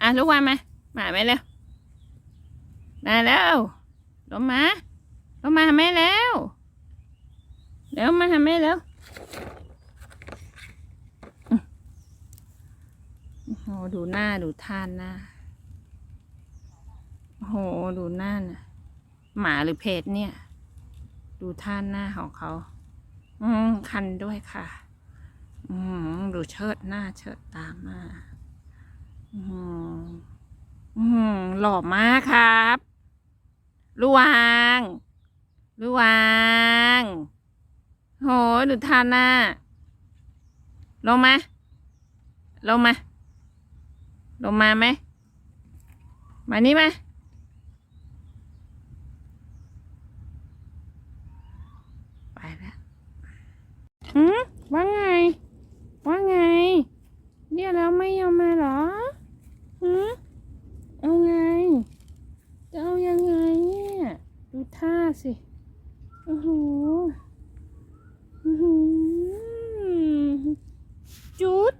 อะลูกวานมา มาไหมเร็วมาแล้วลงมาลงมาหาแม่แล้วเร็วมาหาแม่แล้วโอ้โหดูหน้าดูท่านหน้าโอ้โหดูหน้าน่ะ หมาหรือเพจเนี่ย ดูท่านหน้าของเขา อืมคันด้วยค่ะ อืมดูเชิดหน้าเชิดตามมาอืม หล่อมากครับลูวางลูวางโหดูท่าหน้าลงมาลงมาลงมาไหมมานี่มาไปแล้วหืมว่าไง ว่าไง เรียกแล้วไม่ยอมมาหรอหืมเอาไง จะเอายังไงเนี่ย ดู ท่าสิโอ้โหอื้อหือจุด